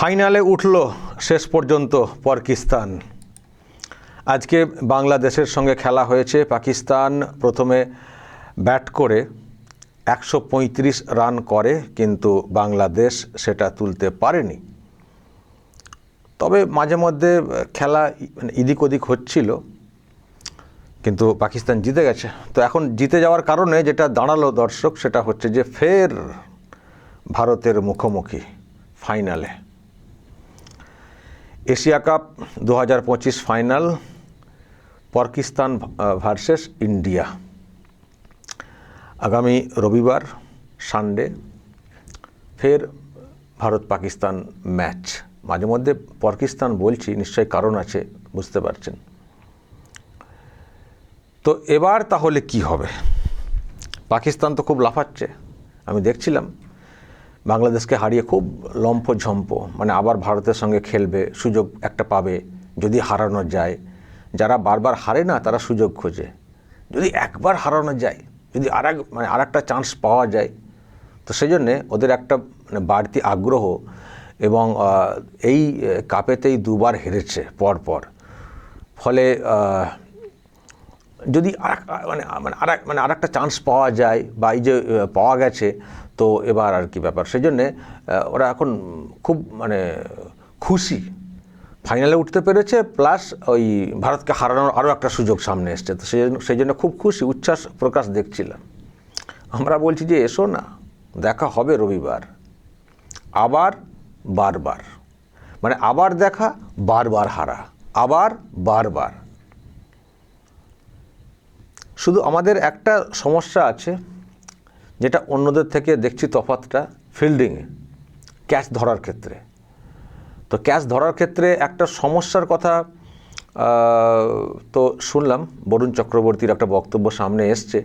ফাইনালে উঠল শেষ পর্যন্ত পাকিস্তান। আজকে বাংলাদেশের সঙ্গে খেলা হয়েছে। পাকিস্তান প্রথমে ব্যাট করে একশো পঁয়ত্রিশ রান করে, কিন্তু বাংলাদেশ সেটা তুলতে পারেনি। তবে মাঝে মধ্যে খেলা মানে এদিক ওদিক হচ্ছিল, কিন্তু পাকিস্তান জিতে গেছে। তো এখন জিতে যাওয়ার কারণে যেটা দাঁড়াল দর্শক, সেটা হচ্ছে যে ফের ভারতের মুখোমুখি ফাইনালে। এশিয়া কাপ দু হাজার পঁচিশ ফাইনাল, পাকিস্তান ভার্সেস ইন্ডিয়া। আগামী রবিবার, সানডে, ফের ভারত পাকিস্তান ম্যাচ। মাঝে মধ্যে পাকিস্তান বলছি নিশ্চয়ই কারণ আছে, বুঝতে পারছেন। তো এবার তাহলে কি হবে? পাকিস্তান তো খুব লাফাচ্ছে, আমি দেখছিলাম। বাংলাদেশকে হারিয়ে খুব লম্ফঝম্প মানে আবার ভারতের সঙ্গে খেলবে সুযোগ একটা পাবে যদি হারানো যায়। যারা বারবার হারে না তারা সুযোগ খোঁজে। যদি একবার হারানো যায় যদি আর মানে আর একটা চান্স পাওয়া যায় তো সেই জন্যে ওদের একটা মানে বাড়তি আগ্রহ এবং এই কাপেতেই দুবার হেরেছে পরপর। ফলে আহ, যদি আর মানে মানে আর মানে আর একটা চান্স পাওয়া যায় বা এই যে পাওয়া গেছে, তো এবার আর কি ব্যাপার। সেই জন্যে ওরা এখন খুব মানে খুশি। ফাইনালে উঠতে পেরেছে প্লাস ওই ভারতকে হারানোর আরও একটা সুযোগ সামনে এসছে। তো সেই সেই জন্য খুব খুশি, উচ্ছ্বাস প্রকাশ দেখছিলাম। আমরা বলছি যে, এসো না, দেখা হবে রবিবার। আবার বারবার। মানে আবার দেখা, বারবার হারা। আবার বারবার। শুধু আমাদের একটা সমস্যা আছে, যেটা অন্যদের থেকে দেখছি তফাতটা ফিল্ডিংয়ে ক্যাচ ধরার ক্ষেত্রে। তো ক্যাচ ধরার ক্ষেত্রে একটা সমস্যার কথা তো শুনলাম, বরুণ চক্রবর্তীর একটা বক্তব্য সামনে এসছে,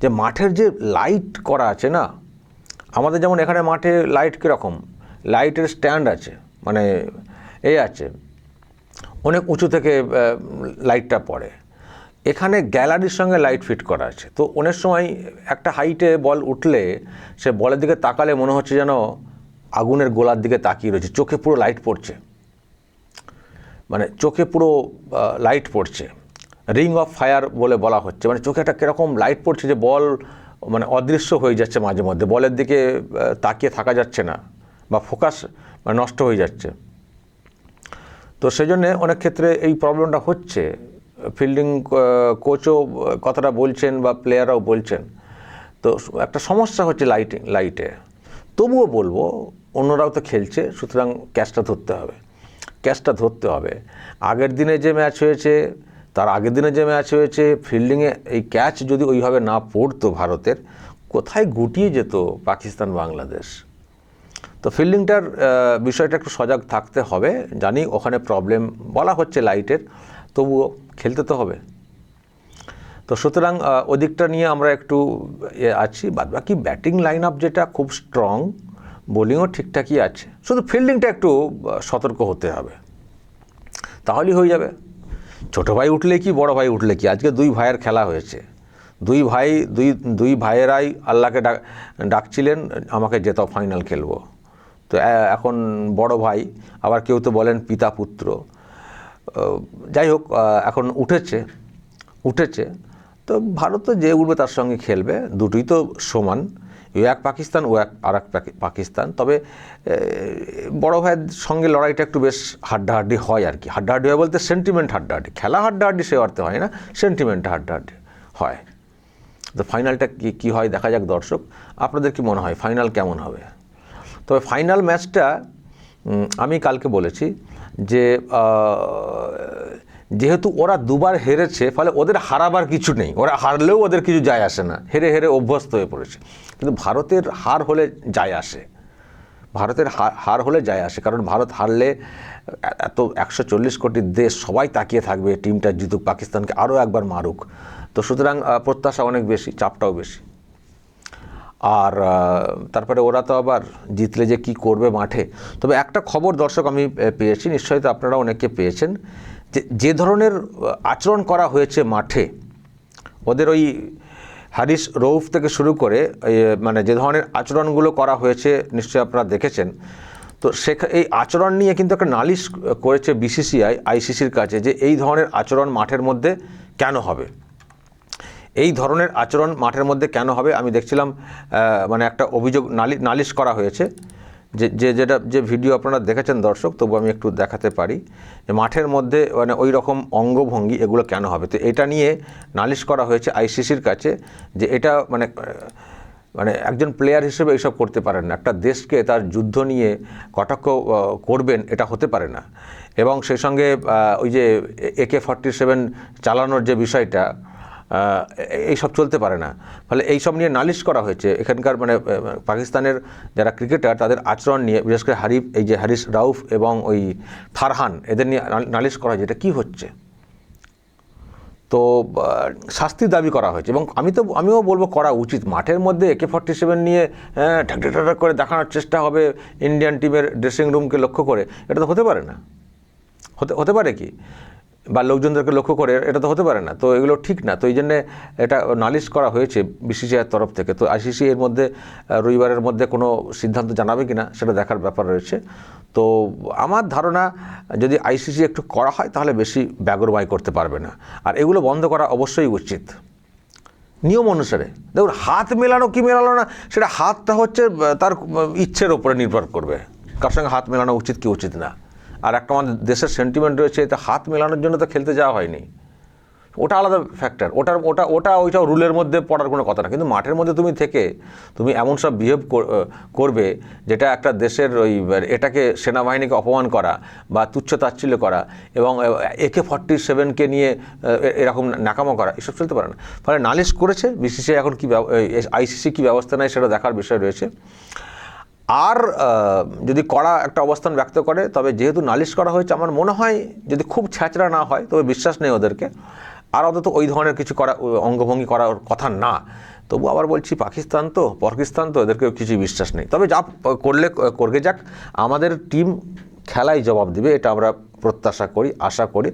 যে মাঠের যে লাইট করা আছে না, আমাদের যেমন এখানে মাঠে লাইট কীরকম? লাইটের স্ট্যান্ড আছে মানে এ আছে, অনেক উঁচু থেকে লাইটটা পড়ে। এখানে গ্যালারির সঙ্গে লাইট ফিট করা আছে। তো অনেক সময় একটা হাইটে বল উঠলে সে বলের দিকে তাকালে মনে হচ্ছে যেন আগুনের গোলার দিকে তাকিয়ে রয়েছে। চোখে পুরো লাইট পড়ছে। মানে চোখে পুরো লাইট পড়ছে। রিং অফ ফায়ার বলে বলা হচ্ছে। মানে চোখে একটা কীরকম লাইট পড়ছে যে বল মানে অদৃশ্য হয়ে যাচ্ছে মাঝে মধ্যে। বলের দিকে তাকিয়ে থাকা যাচ্ছে না বা ফোকাস নষ্ট হয়ে যাচ্ছে। তো সেজন্যে অনেক ক্ষেত্রে এই প্রবলেমটা হচ্ছে। ফিল্ডিং কোচও কথাটা বলছেন বা প্লেয়াররাও বলছেন। তো একটা সমস্যা হচ্ছে লাইটিং লাইটে তবুও বলব, অন্যরাও তো খেলছে, সুতরাং ক্যাচটা ধরতে হবে। ক্যাচটা ধরতে হবে। আগের দিনে যে ম্যাচ হয়েছে, তার আগের দিনে যে ম্যাচ হয়েছে ফিল্ডিংয়ে এই ক্যাচ যদি ওইভাবে না পড়তো ভারতের, কোথায় গুটিয়ে যেত পাকিস্তান, বাংলাদেশ? তো ফিল্ডিংটার বিষয়টা একটু সজাগ থাকতে হবে। জানি ওখানে প্রবলেম বলা হচ্ছে লাইটের তবুও খেলতে তো হবে। তো সুতরাং ওদিকটা নিয়ে আমরা একটু আছি। বাদ বাকি ব্যাটিং লাইন আপ যেটা খুব স্ট্রং বোলিংও ঠিকঠাকই আছে। শুধু ফিল্ডিংটা একটু সতর্ক হতে হবে। তাহলেই হয়ে যাবে। ছোট ভাই উঠলে কি, বড় ভাই উঠলে কি? আজকে দুই ভাইয়ের খেলা হয়েছে। দুই ভাই, দুই দুই ভাইয়েরাই আল্লাহকে ডাক, ডাকছিলেন, আমাকে যেতাও ফাইনাল খেলব। তো এখন বড় ভাই, আবার কেউ তো বলেন পিতা পুত্র যাই হোক এখন উঠেছে উঠেছে। তো ভারত যে উঠবে তার সঙ্গে খেলবে, দুটোই তো সমান। এক পাকিস্তান, ও এক আর এক পাকিস্তান। তবে বড় ভাইয়ের সঙ্গে লড়াইটা একটু বেশ হাড্ডাহাড্ডি হয় আর কি। হাড্ডাহাড্ডি হয় বলতে সেন্টিমেন্ট হাড্ডাহাড্ডি। খেলা হাড্ডাহাড্ডি সে অর্থে হয় না সেন্টিমেন্ট হাড্ডাহাড্ডি হয়। তো ফাইনালটা কী কী হয় দেখা যাক দর্শক। আপনাদের কি মনে হয় ফাইনাল কেমন হবে? তবে ফাইনাল ম্যাচটা আমি কালকে বলেছি যে যেহেতু ওরা দুবার হেরেছে, ফলে ওদের হারাবার কিছু নেই। ওরা হারলেও ওদের কিছু যায় আসে না। হেরে হেরে অভ্যস্ত হয়ে পড়েছে। কিন্তু ভারতের হার হলে যায় আসে। ভারতের হার হলে যায় আসে। কারণ ভারত হারলে এত একশো চল্লিশ কোটি দেশ সবাই তাকিয়ে থাকবে, টিমটা জিতুক, পাকিস্তানকে আরও একবার মারুক। তো সুতরাং প্রত্যাশা অনেক বেশি, চাপটাও বেশি। আর তারপরে ওরা তো আবার জিতলে যে কি করবে মাঠে। তবে একটা খবর দর্শক আমি পেয়েছি, নিশ্চয়ই তো আপনারা অনেকে পেয়েছেন, যে যে ধরনের আচরণ করা হয়েছে মাঠে, ওদের ওই হারিস রৌফ থেকে শুরু করে মানে যে ধরনের আচরণগুলো করা হয়েছে, নিশ্চয়ই আপনারা দেখেছেন। তো তো সেখা, এই আচরণ নিয়ে কিন্তু একটা নালিশ করেছে বিসিসিআই, আইসিসির কাছে, যে এই ধরনের আচরণ মাঠের মধ্যে কেন হবে। এই ধরনের আচরণ মাঠের মধ্যে কেন হবে? আমি দেখছিলাম মানে একটা অভিযোগ নালি, নালিশ করা হয়েছে, যে যে, যেটা, যে ভিডিও আপনারা দেখেছেন দর্শক, তবু আমি একটু দেখাতে পারি, যে মাঠের মধ্যে মানে ওই রকম অঙ্গভঙ্গি এগুলো কেন হবে? তো এটা নিয়ে নালিশ করা হয়েছে আইসিসির কাছে, যে এটা মানে মানে একজন প্লেয়ার হিসেবে এইসব করতে পারেন না। একটা দেশকে তার যুদ্ধ নিয়ে কটাক্ষ করবেন, এটা হতে পারে না। এবং সেই সঙ্গে ওই যে একে ফর্টি সেভেন চালানোর যে বিষয়টা এইসব চলতে পারে না। ফলে এইসব নিয়ে নালিশ করা হয়েছে। এখানকার মানে পাকিস্তানের যারা ক্রিকেটার তাদের আচরণ নিয়ে বিশেষ করে হারিফ এই যে হারিস রাউফ এবং ওই ফারহান এদের নিয়ে নালিশ করা হয়েছে। এটা কী হচ্ছে? তো আহ, শাস্তির দাবি করা হয়েছে এবং আমি তো আমিও বলব করা উচিত। মাঠের মধ্যে একে ফর্টি সেভেন নিয়ে হ্যাঁ, ঢাক ঢাক ঢাক করে দেখানোর চেষ্টা হবে ইন্ডিয়ান টিমের ড্রেসিং রুমকে লক্ষ্য করে। এটা তো হতে পারে না। হতে হতে পারে কি? বা লোকজনদেরকে লক্ষ্য করে এটা তো হতে পারে না, তো এগুলো ঠিক না, তো এই জন্যে এটা নালিশ করা হয়েছে বিসিসিআইয়ের তরফ থেকে, তো আইসিসি এর মধ্যে রবিবারের মধ্যে কোনো সিদ্ধান্ত জানাবে কিনা সেটা দেখার ব্যাপার রয়েছে। তো আমার ধারণা, যদি আইসিসি একটু করা হয় তাহলে বেশি ব্যাগরবাই করতে পারবে না, আর এগুলো বন্ধ করা অবশ্যই উচিত। নিয়ম অনুসারে, দেখুন হাত মেলানো কি মেলানো না, সেটা হাতটা হচ্ছে তার ইচ্ছের ওপরে নির্ভর করবে, কার সঙ্গে হাত মেলানো উচিত কি উচিত না। আর একটা আমাদের দেশের সেন্টিমেন্ট রয়েছে, এটা হাত মেলানোর জন্য তো খেলতে যাওয়া হয়নি। ওটা আলাদা ফ্যাক্টর ওটার, ওটা ওটা ওইটা রুলের মধ্যে পড়ার কোনো কথা না। কিন্তু মাঠের মধ্যে তুমি থেকে, তুমি এমন সব বিহেভ করবে যেটা একটা দেশের ওই, এটাকে সেনাবাহিনীকে অপমান করা বা তুচ্ছ তাচ্ছিল্য করা এবং একে ফর্টি সেভেনকে নিয়ে এরকম নাকামো করা, এসব চলতে পারে না। ফলে নালিশ করেছে, বিসিসিআই এখন কী আইসিসি কী ব্যবস্থা নেয় সেটা দেখার বিষয় রয়েছে। আর যদি কড়া একটা অবস্থান ব্যক্ত করে, তবে যেহেতু নালিশ করা হয়েছে, আমার মনে হয় যদি খুব ছ্যাঁচড়া না হয়, তবে বিশ্বাস নেই ওদেরকে। আর অন্তত ওই ধরনের কিছু করা অঙ্গভঙ্গি করার কথা না। তবু আবার বলছি, পাকিস্তান তো পাকিস্তান তো, এদেরকেও কিছু বিশ্বাস নেই। তবে যা করলে করবে যাক, আমাদের টিম খেলায় জবাব দিবে, এটা আমরা প্রত্যাশা করি, আশা করি।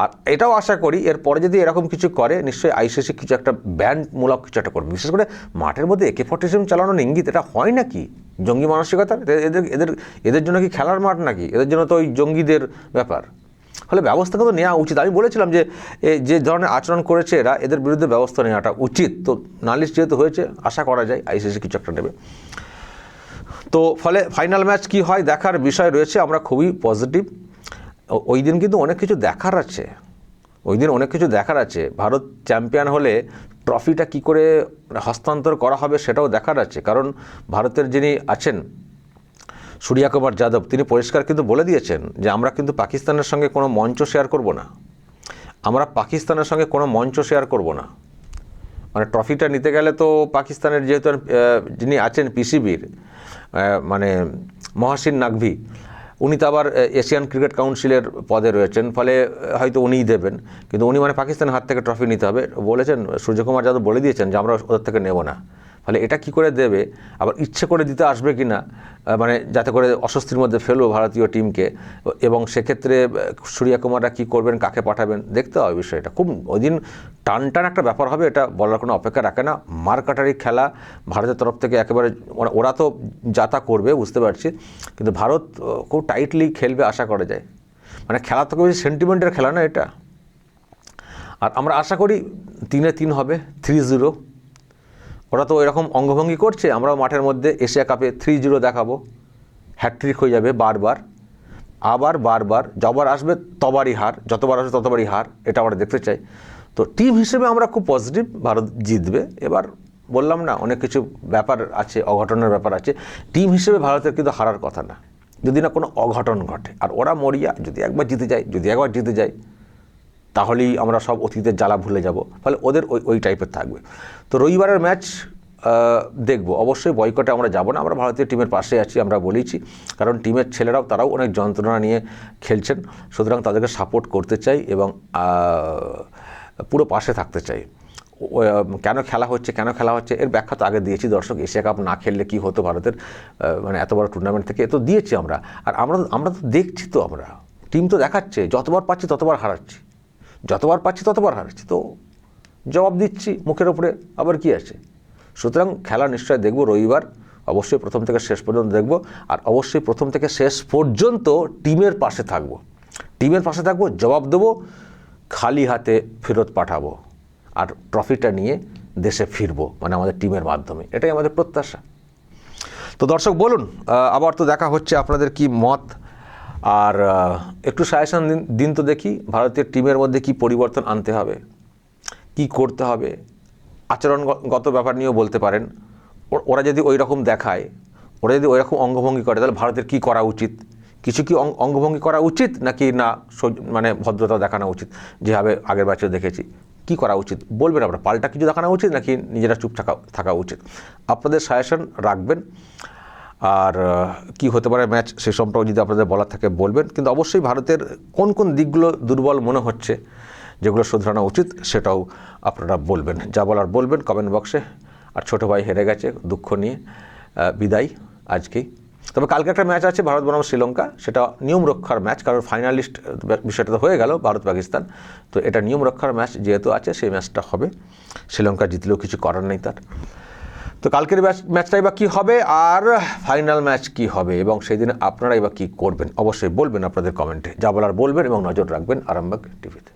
আর এটাও আশা করি, এরপরে যদি এরকম কিছু করে, নিশ্চয়ই আইসিসি কিছু একটা ব্যান্ডমূলক কিছু একটা করবে। বিশেষ করে মাঠের মধ্যে একে ফর্টি চালানোর ইঙ্গিত, এটা হয় নাকি? জঙ্গি মানসিকতার এদের এদের এদের জন্য কি খেলার মাঠ নাকি? এদের জন্য তো ওই জঙ্গিদের ব্যাপার। ফলে ব্যবস্থা কিন্তু নেওয়া উচিত। আমি বলেছিলাম যে যে ধরনের আচরণ করেছে এরা, এদের বিরুদ্ধে ব্যবস্থা নেওয়াটা উচিত। তো নালিশ যেহেতু হয়েছে, আশা করা যায় আইসিসি কিছু একটা নেবে। তো ফলে ফাইনাল ম্যাচ কি হয় দেখার বিষয় রয়েছে, আমরা খুবই পজিটিভ। ওই দিন কিন্তু অনেক কিছু দেখার আছে। ওই দিন অনেক কিছু দেখার আছে। ভারত চ্যাম্পিয়ন হলে ট্রফিটা কি করে হস্তান্তর করা হবে সেটাও দেখার আছে। কারণ ভারতের যিনি আছেন সূর্যা কুমার যাদব, তিনি পরিষ্কার কিন্তু বলে দিয়েছেন যে আমরা কিন্তু পাকিস্তানের সঙ্গে কোনো মঞ্চ শেয়ার করব না। আমরা পাকিস্তানের সঙ্গে কোনো মঞ্চ শেয়ার করব না। মানে ট্রফিটা নিতে গেলে তো পাকিস্তানের যেহেতু যিনি আছেন, পিসিবির মানে মহাসিন নাকভি উনি তো আবার এশিয়ান ক্রিকেট কাউন্সিলের পদে রয়েছেন, ফলে হয়তো উনিই দেবেন। কিন্তু উনি মানে পাকিস্তানের হাত থেকে ট্রফি নিতে হবে। বলেছেন, সূর্যকুমার যাদব বলে দিয়েছেন যে আমরা ওদের থেকে নেব না। ফলে এটা কি করে দেবে? আবার ইচ্ছে করে দিতে আসবে কি না? মানে যাতে করে অস্বস্তির মধ্যে ফেলব ভারতীয় টিমকে। এবং সেক্ষেত্রে আহ, সূর্যকুমাররা কী করবেন কাকে পাঠাবেন দেখতে হবে বিষয়টা। খুব ওই দিন টান টান একটা ব্যাপার হবে এটা বলার কোনো অপেক্ষা রাখে না। মারকাটারি খেলা ভারতের তরফ থেকে একেবারে ওরা- ওরা তো যাতা করবে বুঝতে পারছি। কিন্তু ভারত খুব টাইটলি খেলবে আশা করা যায়। মানে খেলা থেকে বেশি সেন্টিমেন্টের খেলা না এটা। আর আমরা আশা করি তিনে তিন হবে থ্রি জিরো ওরা তো এরকম অঙ্গভঙ্গি করছে, আমরাও মাঠের মধ্যে এশিয়া কাপে থ্রি জিরো দেখাবো। হ্যাট্রিক হয়ে যাবে বারবার। আবার বারবার, যবার আসবে তবারই হার, যতবার আসবে ততবারই হার, এটা আমরা দেখতে চাই। তো টিম হিসেবে আমরা খুব পজিটিভ ভারত জিতবে। এবার বললাম না, অনেক কিছু ব্যাপার আছে, অঘটনের ব্যাপার আছে। টিম হিসেবে ভারতের কিন্তু হারার কথা না। যদি না কোনো অঘটন ঘটে, আর ওরা মরিয়া, যদি একবার জিতে যায়, যদি একবার জিতে যায় তাহলেই আমরা সব অতীতের জ্বালা ভুলে যাব। ফলে ওদের ওই ওই টাইপের থাকবে। তো রবিবারের ম্যাচ দেখব। অবশ্যই বয়কটে আমরা যাব না। আমরা ভারতীয় টিমের পাশে আছি, আমরা বলেছি কারণ টিমের ছেলেরাও, তারাও অনেক যন্ত্রণা নিয়ে খেলছেন। সুতরাং তাদেরকে সাপোর্ট করতে চাই এবং পুরো পাশে থাকতে চাই। কেন খেলা হচ্ছে, কেন খেলা হচ্ছে, এর ব্যাখ্যা তো আগে দিয়েছি দর্শক। এশিয়া কাপ না খেললে কি হতো ভারতের মানে এত বড় টুর্নামেন্ট থেকে? এ তো দিয়েছি আমরা। আর আমরা আমরা তো দেখছি তো আমরা। টিম তো দেখাচ্ছে। যতবার পাচ্ছি, ততবার হারাচ্ছি। যতবার পাচ্ছি ততবার হারাচ্ছি তো জবাব দিচ্ছি, মুখের ওপরে আবার কি আছে সুতরাং খেলা নিশ্চয় দেখব রবিবার, অবশ্যই প্রথম থেকে শেষ পর্যন্ত দেখব, আর অবশ্যই প্রথম থেকে শেষ পর্যন্ত টিমের পাশে থাকব। টিমের পাশে থাকব, জবাব দেবো, খালি হাতে ফেরত পাঠাবো, আর ট্রফিটা নিয়ে দেশে ফিরবো মানে আমাদের টিমের মাধ্যমে। এটাই আমাদের প্রত্যাশা। তো দর্শক, বলুন আবার তো দেখা হচ্ছে আপনাদের কি মত? আর একটু সাজেশন দিন তো দেখি ভারতীয় টিমের মধ্যে কি পরিবর্তন আনতে হবে, কি করতে হবে, আচরণগত ব্যাপার নিয়েও বলতে পারেন। ওরা যদি ওই রকম দেখায়, ওরা যদি ওই রকম অঙ্গভঙ্গি করে, তাহলে ভারতের কি করা উচিত? কিছু কি অঙ্গ- অঙ্গভঙ্গি করা উচিত নাকি না মানে ভদ্রতা দেখানো উচিত? যেভাবে আগের বছর দেখেছি। কি করা উচিত? বলবেন আপনার, পাল্টা কিছু দেখানো উচিত নাকি নিজেরা চুপ থাকা থাকা উচিত? আপনাদের সাজেশন রাখবেন। আর কি হতে পারে ম্যাচ সে সম্পর্কে যদি আপনাদের বলার থাকে বলবেন। কিন্তু অবশ্যই ভারতের কোন কোন দিকগুলো দুর্বল মনে হচ্ছে, যেগুলো শুধরানো উচিত সেটাও আপনারা বলবেন। যা বলার বলবেন কমেন্ট বক্সে আর ছোটো ভাই হেরে গেছে, দুঃখ নিয়ে বিদায় আজকেই তবে কালকে একটা ম্যাচ আছে ভারত বনাম শ্রীলঙ্কা, সেটা নিয়ম রক্ষার ম্যাচ, কারণ ফাইনালিস্ট বিষয়টা তো হয়ে গেল ভারত পাকিস্তান। তো এটা নিয়ম রক্ষার ম্যাচ যেহেতু আছে, সেই ম্যাচটা হবে। শ্রীলঙ্কা জিতলেও কিছু করার নেই তার। তো কালকের ম্যাচ ম্যাচটাই বা কী হবে আর ফাইনাল ম্যাচ কি হবে এবং সেই দিন আপনারাই বা কী করবেন? অবশ্যই বলবেন আপনাদের কমেন্টে। যা বলার বলবেন এবং নজর রাখবেন আরামবাগ টিভিতে।